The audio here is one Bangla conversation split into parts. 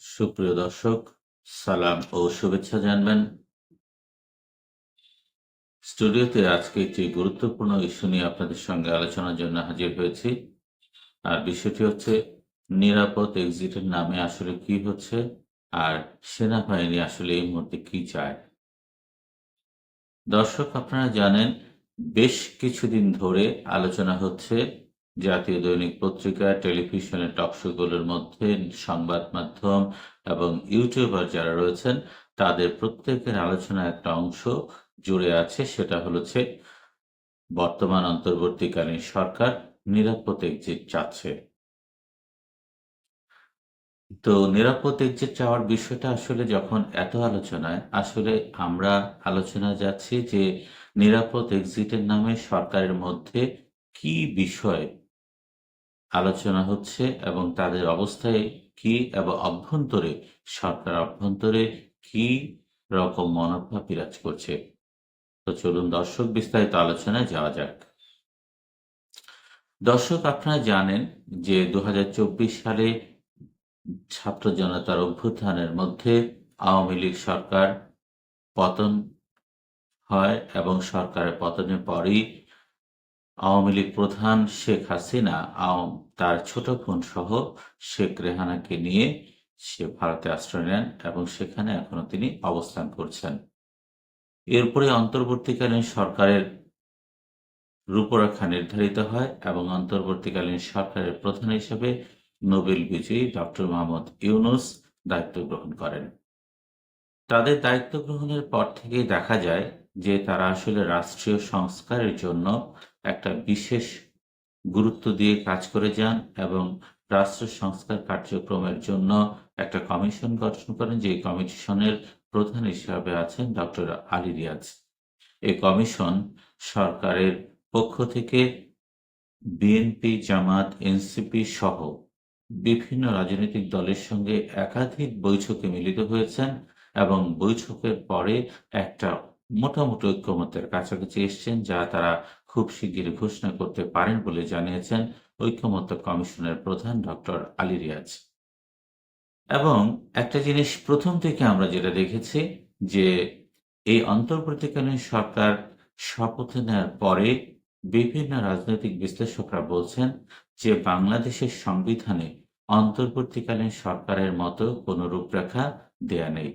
সুপ্রিয় দর্শক, সালাম ও শুভেচ্ছা জানবেন। স্টুডিওতে আজকে একটি গুরুত্বপূর্ণ ইস্যু নিয়ে আপনাদের সঙ্গে আলোচনার জন্য হাজির হয়েছি। আর বিষয়টি হচ্ছে, নিরাপদ এক্সিটের নামে আসলে কি হচ্ছে আর সেনাবাহিনী আসলে এই মুহূর্তে কি চায়? দর্শক, আপনারা জানেন, বেশ কিছুদিন ধরে আলোচনা হচ্ছে জাতীয় দৈনিক পত্রিকা টেলিভিশনের টকশোগুলোর মধ্যে, সংবাদ মাধ্যম এবং ইউটিউবার যারা রয়েছেন, তাদের প্রত্যেকের আলোচনা একটা অংশ জুড়ে আছে, সেটা হচ্ছে বর্তমান অন্তর্বর্তীকালীন সরকার নিরাপদ এক্সিট চাচ্ছে। তো নিরাপদ এক্সিট চাওয়ার বিষয়টা আসলে যখন এত আলোচনায়, আসলে আমরা আলোচনা যাচ্ছি যে নিরাপদ এক্সিটের নামে সরকারের মধ্যে কি বিষয় আলোচনা হচ্ছে এবং তাদের অবস্থায় কি এবং অভ্যন্তরে, সরকার অভ্যন্তরে কি রকম মনোভাব বিরাজ করছে? তো চলুন দর্শক বিস্তারিত আলোচনায় যাওয়া যাক। দর্শক, আপনারা জানেন যে দু হাজার চব্বিশ সালে ছাত্র জনতার অভ্যুত্থানের মধ্যে আওয়ামী লীগ সরকার পতন হয় এবং সরকারের পতনের পরই আওয়ামী লীগ প্রধান শেখ হাসিনা তার ছোট বোন সহ শেখ রেহানাকে নিয়ে সে ভারতে আশ্রয় নেন এবং সেখানে এখনও তিনি অবস্থান করছেন। এরপরে অন্তর্বর্তীকালীন সরকারের রূপরেখা নির্ধারিত হয় এবং অন্তর্বর্তীকালীন সরকারের প্রধান হিসেবে নোবেল বিজয়ী ডক্টর মোহাম্মদ ইউনুস দায়িত্ব গ্রহণ করেন। তাদের দায়িত্ব গ্রহণের পর থেকেই দেখা যায় যে তারা আসলে রাষ্ট্রীয় সংস্কারের জন্য একটা বিশেষ গুরুত্ব দিয়ে কাজ করে যান এবং রাষ্ট্র সংস্কার কার্যক্রমের জন্য একটা কমিশন গঠন করেন, যে কমিশনের প্রধান হিসাবে আছেন ডক্টর আলী রিয়াজ। এই কমিশন সরকারের পক্ষ থেকে বিএনপি, জামাত, এনসিপি সহ বিভিন্ন রাজনৈতিক দলের সঙ্গে একাধিক বৈঠকে মিলিত হয়েছেন এবং বৈঠকের পরে একটা মোটামুটি ঐক্যমতের কাছাকাছি এসছেন যা তারা খুব শিগগিরই ঘোষণা করতে পারেন বলে জানিয়েছেন ঐক্যমত্য কমিশনের প্রধান ডক্টর আলী রিয়াজ। এবং একটা জিনিস প্রথম থেকে আমরা যেটা দেখেছি যে এই অন্তর্বর্তীকালীন সরকার শপথ নেওয়ার পরে বিভিন্ন রাজনৈতিক বিশ্লেষকরা বলছেন যে বাংলাদেশের সংবিধানে অন্তর্বর্তীকালীন সরকারের মতো কোনো রূপরেখা দেয়া নেই।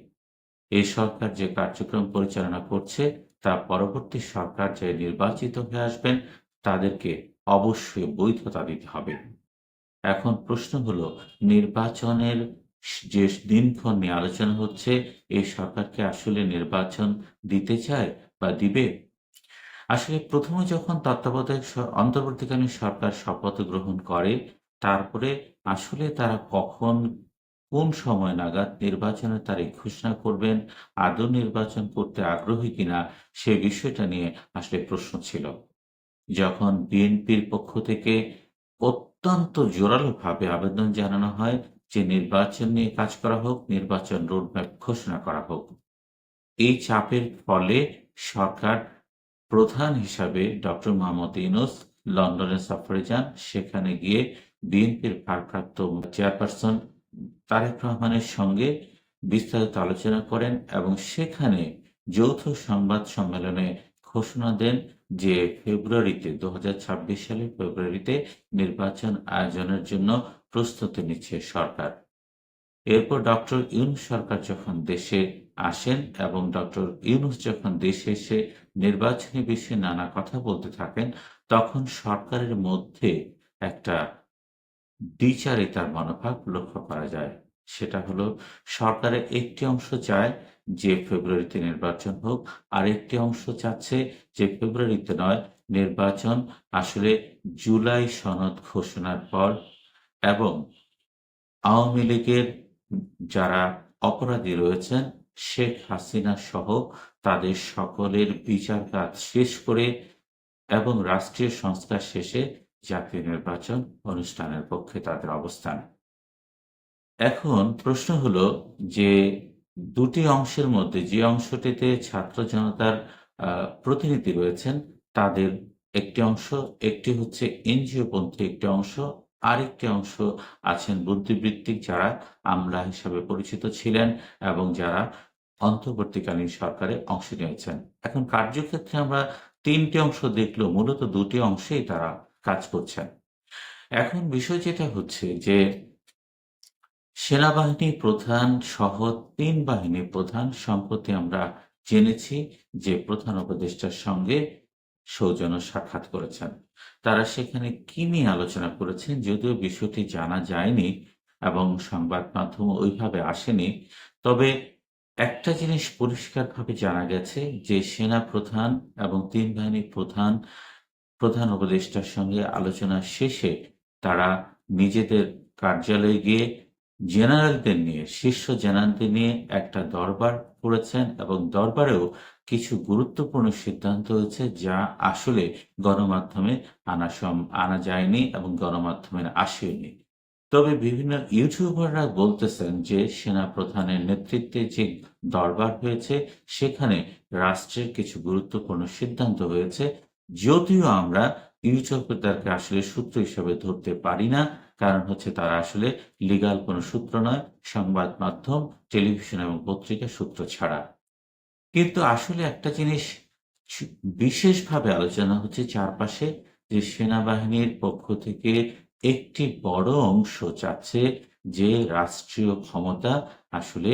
এই সরকার যে কার্যক্রম পরিচালনা করছে তা পরবর্তী সরকার যে নির্বাচিত হয়ে আসবেন, তাদেরকে অবশ্যই বৈধতা দিতে হবে। এখন প্রশ্ন হলো, নির্বাচনের যে দিনক্ষণ নিয়ে আলোচনা হচ্ছে এই সরকারকে আসলে নির্বাচন দিতে চায় বা দিবে? আসলে প্রথমে যখন তত্ত্বাবধায়ক অন্তর্বর্তীকালীন সরকার শপথ গ্রহণ করে, তারপরে আসলে তারা কখন কোন সময় নাগাদ নির্বাচনের তারিখ ঘোষণা করবেন, আদৌ নির্বাচন করতে আগ্রহী কিনা, সে বিষয়টা নিয়ে আসলে প্রশ্ন ছিল। যখন বিএনপির পক্ষ থেকে অত্যন্ত জোরালোভাবে আবেদন জানানো হয় যে নির্বাচন নিয়ে কাজ করা হোক, নির্বাচন রোডম্যাপ ঘোষণা করা হোক। এই চাপের ফলে সরকার প্রধান হিসাবে ডক্টর মোহাম্মদ ইউনুস লন্ডনে সফরে যান। সেখানে গিয়ে বিএনপির ভারপ্রাপ্ত চেয়ারপারসন তারেক রহমানের সঙ্গে বিস্তারিত আলোচনা করেন এবং সেখানে যৌথ সংবাদ সম্মেলনে ঘোষণা দেন যে ফেব্রুয়ারিতে, দু সালের ফেব্রুয়ারিতে নির্বাচন আয়োজনের জন্য প্রস্তুতি নিচ্ছে সরকার। এরপর ডক্টর ইউনুস সরকার যখন দেশে আসেন এবং ডক্টর ইউনুস যখন দেশে এসে নির্বাচনী বিষয়ে নানা কথা বলতে থাকেন, তখন সরকারের মধ্যে একটা দ্বিচারিতার মনোভাব লক্ষ্য করা যায়। সেটা হলো, সরকারের একটি অংশ চায় যে ফেব্রুয়ারিতে নির্বাচন হোক, আর একটি অংশ চাচ্ছে যে ফেব্রুয়ারিতে নয়, নির্বাচন আসলে জুলাই সনদ ঘোষণার পর। এবং আওয়ামী লীগের যারা অপরাধী রয়েছেন, শেখ হাসিনা সহ তাদের সকলের বিচার কাজ শেষ করে এবং রাষ্ট্রীয় সংস্কার শেষে জাতীয় নির্বাচন অনুষ্ঠানের পক্ষে তাদের অবস্থান। এখন প্রশ্ন হলো যে দুটি অংশের মধ্যে যে অংশটিতে ছাত্র জনতার প্রতিনিধি রয়েছেন, তাদের একটি অংশ, একটি হচ্ছে এনজিও পন্থী একটি অংশ, আরেকটি অংশ আছেন বুদ্ধিবৃত্তিক যারা আমলা হিসাবে পরিচিত ছিলেন এবং যারা অন্তর্বর্তীকালীন সরকারে অংশ নিয়েছেন। এখন কার্যক্ষেত্রে আমরা তিনটি অংশ দেখলেও মূলত দুটি অংশেই তারা কাজ করছেন। এখন বিষয় যেটা হচ্ছে যে, সেনাবাহিনী প্রধান সহ তিন বাহিনী প্রধান সম্প্রতি আমরা জেনেছি যে প্রধান উপদেষ্টার সঙ্গে সৌজন্য সাক্ষাৎ করেছেন। তারা সেখানে কি নিয়ে আলোচনা করেছেন যদিও বিষয়টি জানা যায়নি এবং সংবাদ মাধ্যম ওইভাবে আসেনি, তবে একটা জিনিস পরিষ্কারভাবে জানা গেছে যে, সেনা প্রধান এবং তিন বাহিনীর প্রধান প্রধান উপদেষ্টার সঙ্গে আলোচনা শেষে তারা নিজেদের কার্যালয়ে গিয়ে জেনারেলদের নিয়ে, শীর্ষ জেনারেলদের নিয়ে একটা দরবার করেছেন এবং দরবারেও কিছু গুরুত্বপূর্ণ সিদ্ধান্ত হয়েছে যা আসলে গণমাধ্যমে আনা সম, আনা যায়নি এবং গণমাধ্যমে আসেনি তবে বিভিন্ন ইউটিউবাররা বলতেছেন যে সেনা প্রধানের নেতৃত্বে যে দরবার হয়েছে, সেখানে রাষ্ট্রের কিছু গুরুত্বপূর্ণ সিদ্ধান্ত হয়েছে যদিও আমরা ইউটিউবারদেরকে আসলে সূত্র হিসেবে ধরতে পারি না, কারণ হচ্ছে তারা আসলে লিগাল কোনো সূত্র নয়, সংবাদ মাধ্যম, টেলিভিশন এবং পত্রিকা সূত্র ছাড়া। কিন্তু আসলে একটা জিনিস বিশেষভাবে আলোচনা হচ্ছে চারপাশে যে সেনাবাহিনীর পক্ষ থেকে একটি বড় অংশ চাচ্ছে যে রাষ্ট্রীয় ক্ষমতা আসলে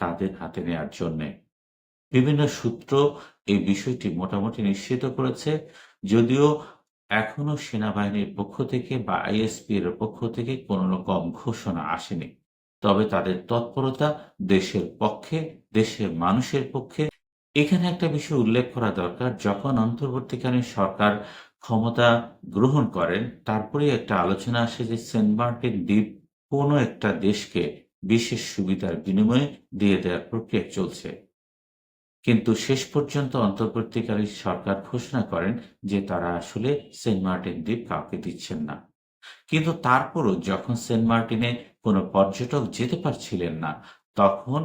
তাদের হাতে নেওয়ার জন্যে। বিভিন্ন সূত্র এই বিষয়টি মোটামুটি নিশ্চিত করেছে। যদিও এখনও সেনাবাহিনীর পক্ষ থেকে বা আইএসপি এর পক্ষ থেকে কোনো রকম ঘোষণা আসেনি। তবে তাদের তৎপরতা দেশের পক্ষে, দেশের মানুষের পক্ষে। এখানে একটা বিষয় উল্লেখ করা দরকার, যখন অন্তর্বর্তীকালীন সরকার ক্ষমতা গ্রহণ করেন তারপরে একটা আলোচনা আসে যে সেন্ট মার্টিন দ্বীপ কোনো একটা দেশকে বিশেষ সুবিধার বিনিময়ে দিয়ে দেওয়ার প্রক্রিয়া চলছে। কিন্তু শেষ পর্যন্ত অন্তর্বর্তীকালীন সরকার ঘোষণা করেন যে তারা আসলে সেন্ট মার্টিন দ্বীপ কাউকে দিচ্ছেন না। কিন্তু তারপরও যখন সেন্ট মার্টিনে কোনো পর্যটক যেতে পারছিলেন না, তখন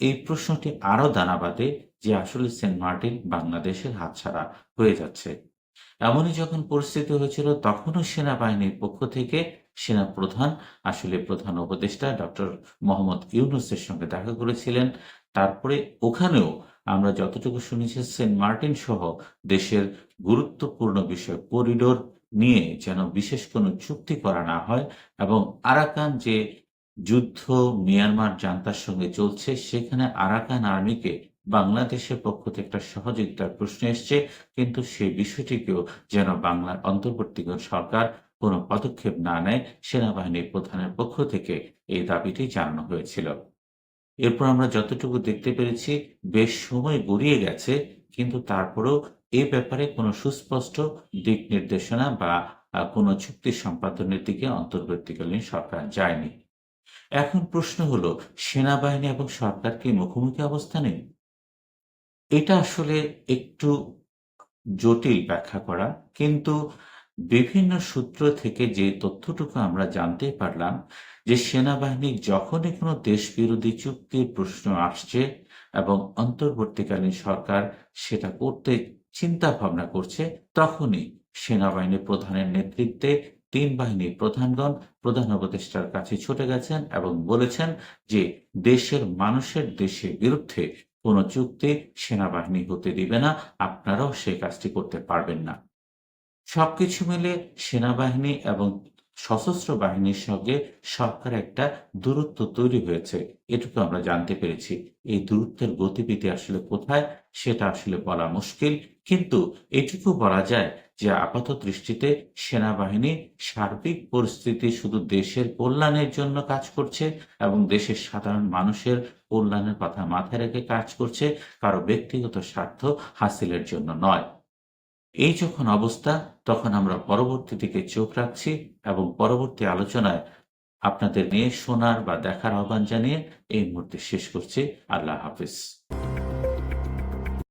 এই প্রশ্নটি আরও দানা বাঁধে যে আসলে সেন্ট মার্টিন বাংলাদেশের হাতছাড়া হয়ে যাচ্ছে। এমনই যখন পরিস্থিতি হয়েছিল, তখনও সেনাবাহিনীর পক্ষ থেকে সেনা প্রধান আসলে প্রধান উপদেষ্টা ডক্টর মোহাম্মদ ইউনুসের সঙ্গে দেখা করেছিলেন। তারপরে ওখানেও আমরা যতটুকু শুনেছি, সেন্ট মার্টিন সহ দেশের গুরুত্বপূর্ণ বিষয়, করিডোর নিয়ে যেন বিশেষ কোনো চুক্তি করা না হয় এবং আরাকান যে যুদ্ধ মিয়ানমার জান্তার সঙ্গে চলছে, সেখানে আরাকান আর্মিকে বাংলাদেশের পক্ষ থেকে একটা সহযোগিতার প্রশ্ন এসছে। কিন্তু সেই বিষয়টিকেও যেন বাংলার অন্তর্বর্তীকালীন সরকার কোনো পদক্ষেপ না নেয়, সেনাবাহিনীর প্রধানের পক্ষ থেকে এই দাবিটি জানানো হয়েছিল। এরপর আমরা যতটুকু দেখতে পেরেছি, বেশ সময় গড়িয়ে গেছে, কিন্তু তারপরেও এ ব্যাপারে কোনো সুস্পষ্ট দিক নির্দেশনা বা কোনো চুক্তি সম্পাদনের দিকে অন্তর্বর্তীকালীন সরকার যায়নি। এখন প্রশ্ন হলো, সেনাবাহিনী এবং সরকার কি মুখোমুখি অবস্থানে? এটা আসলে একটু জটিল ব্যাখ্যা করা, কিন্তু বিভিন্ন সূত্র থেকে যে তথ্যটুকু আমরা জানতে পারলাম যে সেনাবাহিনী যখনই কোনো দেশ বিরোধী চুক্তির প্রশ্ন আসছে এবং অন্তর্বর্তীকালীন সরকার সেটা করতে চিন্তা ভাবনা করছে, তখনই সেনাবাহিনী প্রধানের নেতৃত্বে তিন বাহিনীর প্রধানগণ, প্রধান উপদেষ্টার কাছে ছুটে গেছেন এবং বলেছেন যে দেশের মানুষের দেশের বিরুদ্ধে কোনো চুক্তি সেনাবাহিনী হতে দিবে না, আপনারাও সেই কাজটি করতে পারবেন না। সবকিছু মিলে সেনাবাহিনী এবং সশস্ত্র বাহিনীর সঙ্গে সরকার একটা দূরত্ব তৈরি হয়েছে। এটুকু আমরা জানতে পেরেছি। এই দূরত্বের গতিবিধি আসলে কোথায়, সেটা আসলে বলা মুশকিল। কিন্তু এটুকু বলা যায় যে আপাত দৃষ্টিতে সেনাবাহিনী সার্বিক পরিস্থিতি শুধু দেশের কল্যাণের জন্য কাজ করছে এবং দেশের সাধারণ মানুষের কল্যাণের কথা মাথায় রেখে কাজ করছে, কারও ব্যক্তিগত স্বার্থ হাসিলের জন্য নয়। এই যখন অবস্থা, তখন আমরা পরবর্তী দিকে চোখ রাখছি এবং পরবর্তী আলোচনায় আপনাদের নিয়ে শোনার বা দেখার আহ্বান জানিয়ে এই মুহূর্তে শেষ করছি। আল্লাহ হাফিজ।